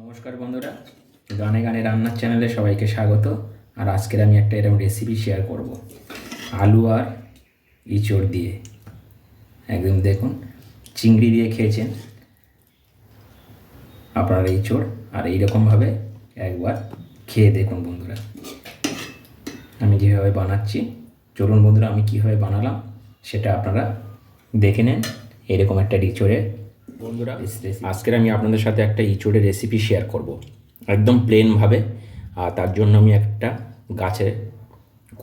নমস্কার বন্ধুরা, গানে গানে রান্নার চ্যানেলে সবাইকে স্বাগত, আর আজকের আমি একটা এরকম রেসিপি শেয়ার করব। আলু আর ইঁচড় দিয়ে। একদম দেখুন, চিংড়ি দিয়ে খেয়েছেন আপনারা ইঁচড়, আর এইরকমভাবে একবার খেয়ে দেখুন বন্ধুরা। আমি যেভাবে বানাচ্ছি, চলুন বন্ধুরা আমি কীভাবে বানালাম, সেটা আপনারা দেখে নেন, এরকম একটা ইঁচড়ের বন্ধুরা আজকের আমি আপনাদের সাথে একটা ইঁচড়ের রেসিপি শেয়ার করব। একদম প্লেনভাবে আর তার জন্য আমি একটা গাছে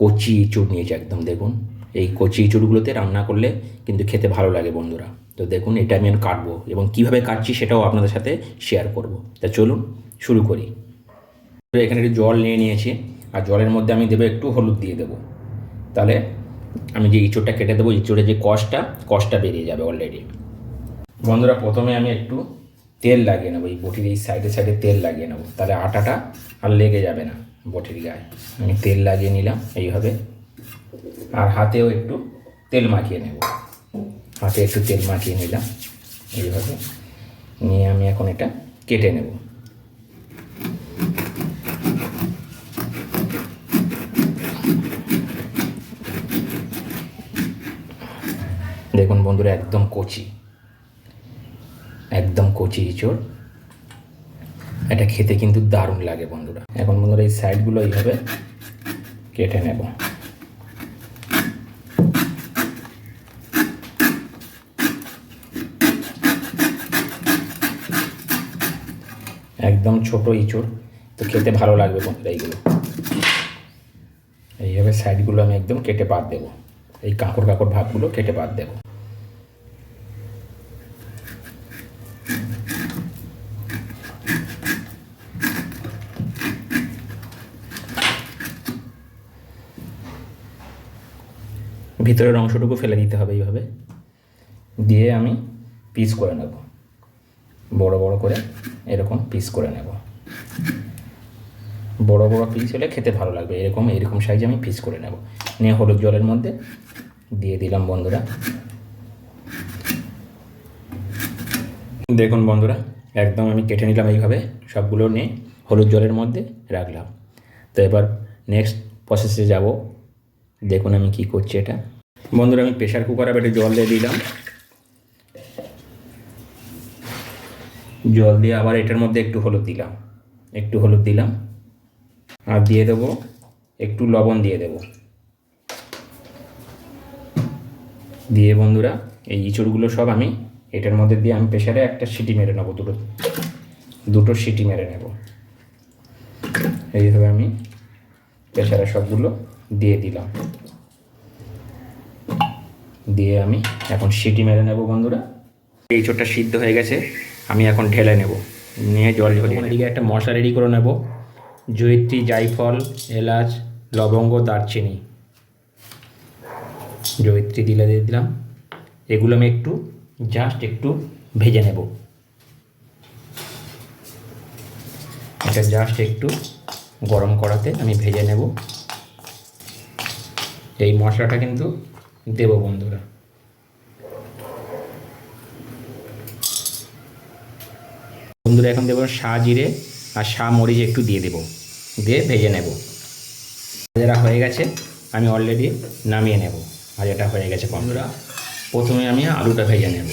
কচি ইঁচড় নিয়েছি একদম দেখুন। এই কচি ইঁচড়গুলোতে রান্না করলে কিন্তু খেতে ভালো লাগে বন্ধুরা। তো দেখুন এটা আমি কাটবো এবং কীভাবে কাটছি সেটাও আপনাদের সাথে শেয়ার করব। তা চলুন শুরু করি। এখানে একটু জল নিয়ে নিয়েছি আর জলের মধ্যে আমি দেবো একটু হলুদ দিয়ে দেবো। তাহলে আমি যে ইঁচড়টা কেটে দেবো ইঁচড়ের যে কষটা কষটা বেরিয়ে যাবে অলরেডি বন্ধুরা, প্রথমে আমি একটু তেল লাগিয়ে নেব। এই বটির এই সাইডে সাইডে তেল লাগিয়ে নেব। তাহলে আটাটা আর লেগে যাবে না বটির গায়ে। আমি তেল লাগিয়ে নিলাম এইভাবে। আর হাতেও একটু তেল মাখিয়ে নেব। হাতে একটু তেল মাখিয়ে নিলাম এইভাবে। নিয়ে আমি এখন এটা কেটে নেব। দেখুন বন্ধুরা, একদম কচি। একদম কচি ইঁচড়। এটা খেতে কিন্তু দারুণ লাগে বন্ধুরা। এখন বন্ধুরা এই সাইডগুলো এইভাবে কেটে নেব। একদম ছোট ইঁচড়। তো খেতে ভালো লাগবে বন্ধুরা এইগুলো। এইভাবে সাইডগুলো আমি একদম কেটে বাদ দেবো। এই কাঁকড় কাঁকড় ভাগগুলো কেটে বাদ দেবো। ভিতরের অংশটুকু ফেলে দিতে হবে এইভাবে। দিয়ে আমি পিস করে নেব। বড় বড় করে এরকম পিস করে নেব। বড় বড় পিস হলে খেতে ভালো লাগবে। এরকম এরকম সাইজে আমি পিস করে নেব। নিয়ে হলুদ জলের মধ্যে দিয়ে দিলাম বন্ধুরা। দেখুন বন্ধুরা, একদম আমি কেটে নিলাম এইভাবে। সবগুলো নিয়ে হলুদ জলের মধ্যে রাখলাম। তো এবার নেক্সট প্রসেসে যাব। দেখুন আমি কি করছি এটা। বন্ধুরা, আমি প্রেশার কুকারে একটু জল দিয়ে দিলাম। জল দিয়ে আবার এটার মধ্যে একটু হলুদ দিলাম। একটু হলুদ দিলাম। আর দিয়ে দেবো, একটু লবণ দিয়ে দেবো। দিয়ে বন্ধুরা, এই ইঁচড়গুলো সব আমি এটার মধ্যে দিয়ে আমি প্রেশারে একটা সিটি মেরে নেব, দুটো দুটো সিটি মেরে নেব। এইভাবে আমি প্রেশারে সবগুলো দিয়ে দিলাম। দিয়ে আমি এখন সিটি মেরে নেব বন্ধুরা। এই চোটটা সিদ্ধ হয়ে গেছে, আমি এখন ঢেলে নেব। নিয়ে জল এদিকে একটা মশলা রেডি করে নেব। জয়িত্রী জায়ফল এলাচ, লবঙ্গ, দারচিনি। জয়িত্রী দিলে দিয়ে দিলাম। এগুলো আমি একটু জাস্ট একটু ভেজে নেব। এটা জাস্ট একটু গরম করাতে আমি ভেজে নেব। এই মশলাটা কিন্তু দেব বন্ধুরা। বন্ধুরা, এখন দেবো সা জিরে আর সা মরিচ একটু দিয়ে দেব, দিয়ে ভেজে নেব। ভাজাটা হয়ে গেছে, আমি অলরেডি নামিয়ে নেব, ভাজাটা হয়ে গেছে বন্ধুরা। প্রথমে আমি আলুটা ভেজে নেব।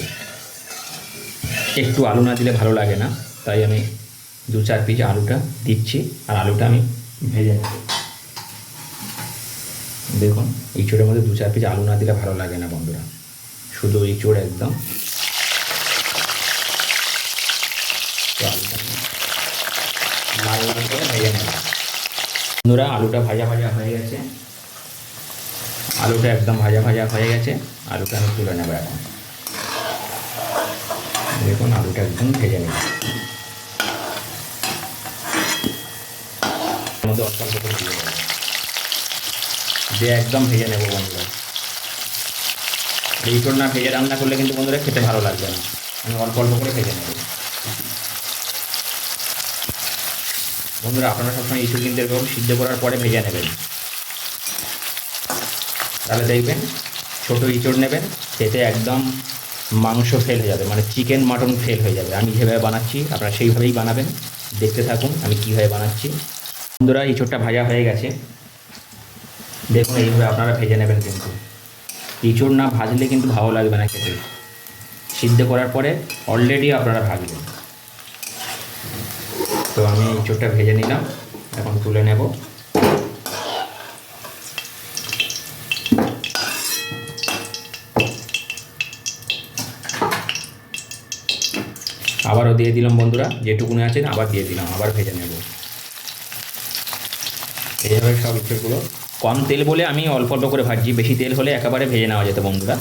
একটু আলু না দিলে ভালো লাগে না, তাই আমি দু চার পিস আলুটা দিচ্ছি, আর আলুটা আমি ভেজে নেব। দেখুন ইঁচড়ের মধ্যে দু চার পিস আলু না দিলে ভালো লাগে না বন্ধুরা। শুধু ইঁচড় একদম। ভেজে নেব। বন্ধুরা, আলুটা ভাজা ভাজা হয়ে গেছে। আলুটা একদম ভাজা ভাজা হয়ে গেছে। আলুটা আমি তুলে নেব এখন। দেখুন, আলুটা একদম ভেজে নেব। মধ্যে অল্প অল্প করে দিয়ে দেবো। দিয়ে একদম ভেজে নেব বন্ধুরা। এইগুলো না ভেজে রান্না করলে কিন্তু বন্ধুরা খেতে ভালো লাগবে না। আমি অল্প অল্প করে ভেজে নেব। বন্ধুরা, আপনারা সবসময় ইস্যু কিন্তু এরকম সিদ্ধ করার পরে ভেজে নেবেন। তাহলে দেখবেন, ছোটো ইঁচড় নেবেন, খেতে একদম মাংস ফেল হয়ে যাবে মানে চিকেন মাটন ফেল হয়ে যাবে। আমি যেভাবে বানাচ্ছি, আপনারা সেইভাবেই বানাবেন। দেখতে থাকুন আমি কীভাবে বানাচ্ছি। বন্ধুরা, ইঁচড়টা ভাজা হয়ে গেছে। দেখুন, এইভাবে আপনারা ভেজে নেবেন কিন্তু। ইঁচড় না ভাজলে কিন্তু ভালো লাগবে না খেতে। সিদ্ধ করার পরে অলরেডি আপনারা ভাজবেন। তো আমি ইঁচড়টা ভেজে নিলাম, এখন তুলে নেব। আবারও দিয়ে দিলাম বন্ধুরা, যেটুকুনি আছেন আবার দিয়ে দিলাম, আবার ভেজে নেব। এইভাবে সব কম তেল বলে আমি অল্প অল্প করে ভাজছি। বেশি তেল হলে একেবারে ভেজে নেওয়া যেত বন্ধুরা।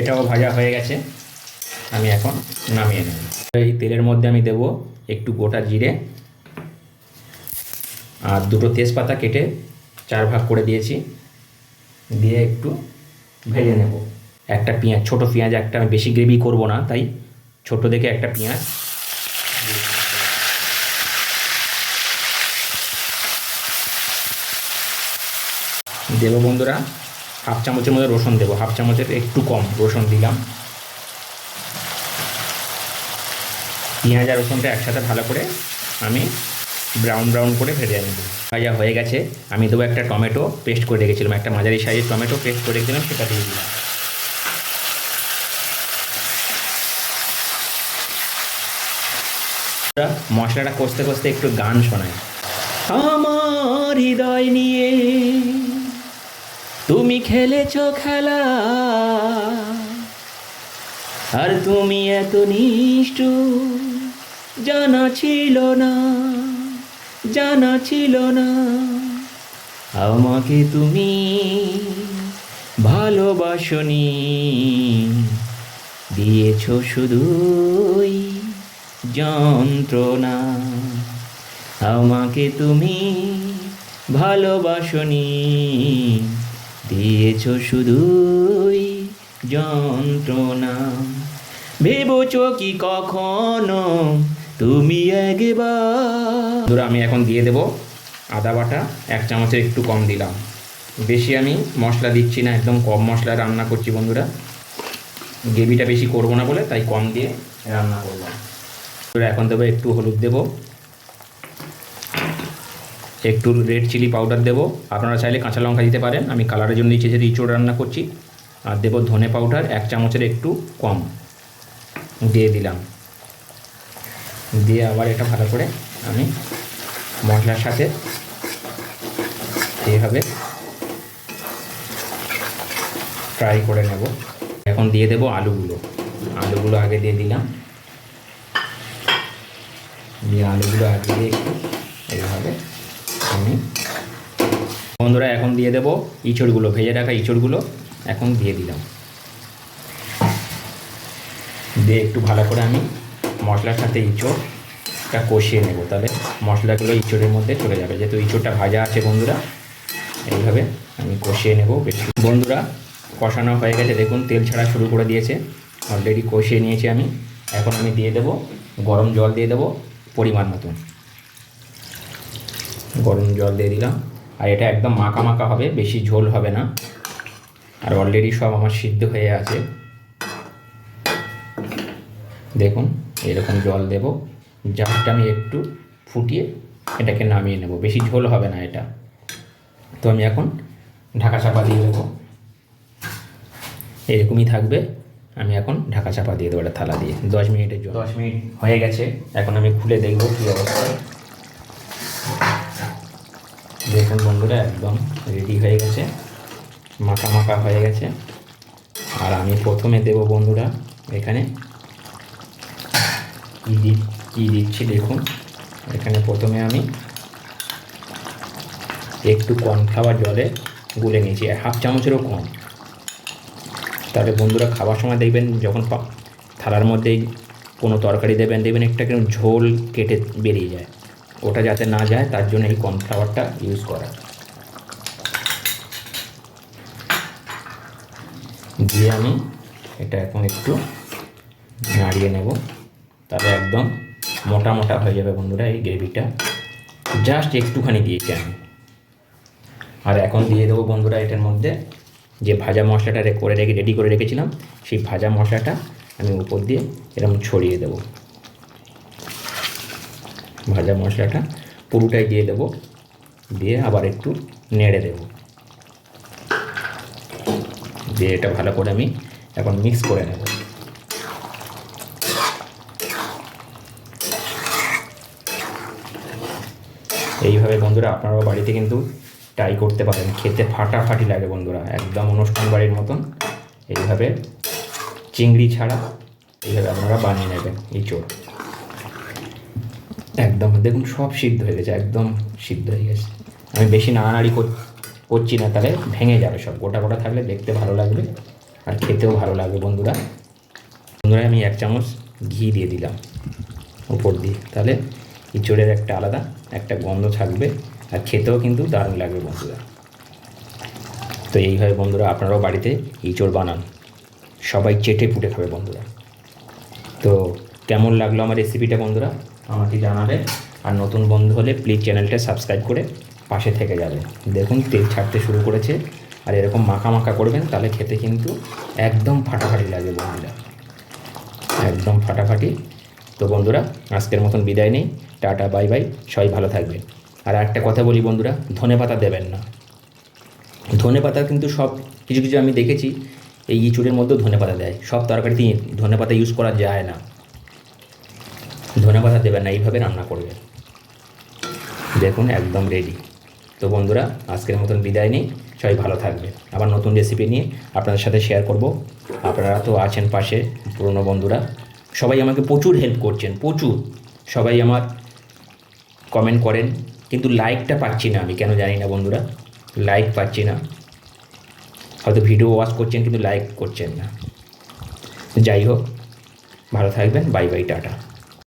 এটাও ভাজা হয়ে গেছে। আমি এখন নামিয়ে নেব। এই তেলের মধ্যে আমি দেব একটু গোটা জিরে আর দুটো তেজপাতা কেটে চার ভাগ করে দিয়েছি। দিয়ে একটু ভেজে নেব। একটা পেঁয়াজ, ছোট পেঁয়াজ একটা আমি বেশি গ্রেভি করব না, তাই ছোট দেখে একটা পেঁয়াজ দেবো বন্ধুরা। হাফ চামচের মধ্যে রসুন দেবো। হাফ চামচের একটু কম রসুন দিলাম। পেঁয়াজ আর রসুনটা একসাথে ভালো করে আমি ব্রাউন ব্রাউন করে ভেজে নেব। ভাজা হয়ে গেছে। আমি দেবো একটা টমেটো পেস্ট করে রেখেছিলাম। একটা মাঝারি সাইজের টমেটো পেস্ট করে রেখেছিলাম, সেটা দিয়ে দিলাম। মশলাটা কষতে কষতে একটু গান শোনায় আমার হৃদয় নিয়ে তুমি খেলেছ খেলা। আর তুমি এত নিষ্ঠ জানা ছিল না, জানা ছিল না। আমাকে তুমি ভালোবাসনি, দিয়েছ শুধুই যন্ত্রণা। আমাকে তুমি ভালোবাসনি। দিয়েছ শুধুই যন্ত্রণা। ভেবছ কি কখনো তুমি একবার। আমি এখন দিয়ে দেব আদা বাটা, এক চামচের একটু কম দিলাম। বেশি আমি মশলা দিচ্ছি না, একদম কম মশলা রান্না করছি বন্ধুরা। গ্রেভিটা বেশি করব না বলে, তাই কম দিয়ে রান্না এবার এখন দেবো একটু হলুদ দেবো। একটু রেড চিলি পাউডার দেবো। আপনারা চাইলে কাঁচা লঙ্কা দিতে পারেন। আমি কালারের জন্য যেহেতু ইঁচড় রান্না করছি। আর দেবো ধনে পাউডার এক চামচের একটু কম। দিয়ে দিলাম। দিয়ে আবার এটা ভালো করে আমি মশলার সাথে এইভাবে ফ্রাই করে নেব। এখন দিয়ে দেবো আলুগুলো। আলুগুলো আগে দিয়ে দিলাম। দিয়ে আলুগুলো আগে দিয়ে একটু এইভাবে আমি। বন্ধুরা, এখন দিয়ে দেবো ইঁচড়গুলো, ভেজে রাখা ইঁচড়গুলো। এখন দিয়ে দিলাম। দিয়ে একটু ভালো করে আমি মশলার সাথে ইঁচড়টা কষিয়ে নেব। তাহলে মশলাগুলো ইঁচড়ের মধ্যে চলে যাবে। যেহেতু ইঁচড়টা ভাজা আছে বন্ধুরা, এইভাবে আমি কষিয়ে নেব বেশি। বন্ধুরা, কষানো হয়ে গেছে। দেখুন, তেল ছাড়া শুরু করে দিয়েছে। অলরেডি কষিয়ে নিয়েছি আমি। এখন আমি দিয়ে দেবো, গরম জল দিয়ে দেবো পরিমাণ মতন। গরম জল দিয়ে দিলাম। আর এটা একদম মাখা মাখা হবে, বেশি ঝোল হবে না। আর অলরেডি সব আমার সিদ্ধ হয়ে আছে। দেখুন, এরকম জল দেব। জাস্ট আমি একটু ফুটিয়ে এটাকে নামিয়ে নেব। বেশি ঝোল হবে না এটা। তো আমি এখন ঢাকা চাপা দিয়ে দেবো। এরকমই থাকবে। আমি এখন ঢাকা চাপা দিয়ে দেবো একটা থালা দিয়ে। দশ মিনিটের জন্য। দশ মিনিট হয়ে গেছে। এখন আমি খুলে দেখব কী অবস্থা। দেখুন বন্ধুরা, একদম রেডি হয়ে গেছে, মাখা মাখা হয়ে গেছে। আর আমি প্রথমে দেব বন্ধুরা, এখানে কী দি দিচ্ছি দেখুন। এখানে প্রথমে আমি একটু কর্নফ্লাওয়ার জলে গুলে নিয়েছি হাফ চামচেরও কম। তাহলে বন্ধুরা খাবার সময় দেখবেন যখন থালার মধ্যে কোনো তরকারি দেবেন, দেখবেন একটা ঝোল কেটে বেরিয়ে যায়। ওটা যাতে না যায়, তার জন্য এই কর্নফ্লাওয়ারটা ইউজ করা। দিয়ে আমি এটা এখন একটু নাড়িয়ে নেব। তাহলে একদম মোটা মোটা হয়ে যাবে বন্ধুরা এই গ্রেভিটা। জাস্ট একটুখানি দিয়েছি আমি। আর এখন দিয়ে দেবো বন্ধুরা এটার মধ্যে যে ভাজা মশলাটা করে রেখে রেডি করে রেখেছিলাম, সেই ভাজা মশলাটা আমি উপর দিয়ে এরকম ছড়িয়ে দেবো। ভাজা মশলাটা পুরোটাই দিয়ে দেবো। দিয়ে আবার একটু নেড়ে দেবো। দিয়ে এটা ভালো করে আমি এখন মিক্স করে নেব। এইভাবে বন্ধুরা আপনারাও বাড়িতে কিন্তু ট্রাই করতে পারেন। খেতে ফাটাফাটি লাগে বন্ধুরা, একদম অনুষ্ঠান বাড়ির মতন। এইভাবে চিংড়ি ছাড়া এইভাবে আপনারা বানিয়ে নেবেন ইঁচড় একদম, দেখুন সব সিদ্ধ হয়ে গেছে, একদম সিদ্ধ হয়ে গেছে। আমি বেশি নাড়ানাড়ি কর- করছি না, তাহলে ভেঙে যাবে সব, গোটা গোটা থাকলে দেখতে ভালো লাগবে আর খেতেও ভালো লাগবে বন্ধুরা। বন্ধুরা, আমি এক চামচ ঘি দিয়ে দিলাম উপর দিয়ে, তাহলে ইঁচড়ের একটা আলাদা একটা গন্ধ থাকবে আর খেতেও কিন্তু দারুণ লাগবে বন্ধুরা। তো এইভাবে বন্ধুরা, আপনারাও বাড়িতে ইঁচড় বানান, সবাই চেটে পুটে খাবে বন্ধুরা। তো কেমন লাগল আমার রেসিপিটা বন্ধুরা? আমাকে জানাবেন আর নতুন বন্ধু হলে প্লিজ চ্যানেলটা সাবস্ক্রাইব করে পাশে থেকে যাবেন দেখুন, তেল ছাড়তে শুরু করেছে। আর এরকম মাখা মাখা করবেন, তাহলে খেতে কিন্তু একদম ফাটাফাটি লাগে বন্ধুরা। একদম ফাটাফাটি। তো বন্ধুরা, আজকের মতন বিদায় নেই। Tata, bye bye. সবাই ভালো থাকবেন। আর একটা কথা বলি বন্ধুরা, ধনে পাতা দেবেন না। ধনে পাতা কিন্তু সব, কিছু কিছু আমি দেখেছি, এই ইঁচুড়ের মধ্যেও ধনে পাতা দেয়। সব তরকারিতে ধনে পাতা ইউজ করা যায় না। ধনে পাতা দেবেন না, এইভাবে রান্না করবেন। দেখুন, একদম রেডি তো বন্ধুরা, আজকের মতন বিদায় নেই, সবাই ভালো থাকবে আবার নতুন রেসিপি নিয়ে আপনাদের সাথে শেয়ার করব। আপনারা তো আছেন পাশে, পুরনো বন্ধুরা। সবাই আমাকে প্রচুর হেল্প করছেন, প্রচুর। সবাই আমার কমেন্ট করেন, কিন্তু লাইকটা পাচ্ছি না আমি, কেন জানি না বন্ধুরা। লাইক পাচ্ছি না। হয়তো ভিডিও ওয়াচ করছেন, কিন্তু লাইক করছেন না। যাই হোক, ভালো থাকবেন বাই বাই টাটা।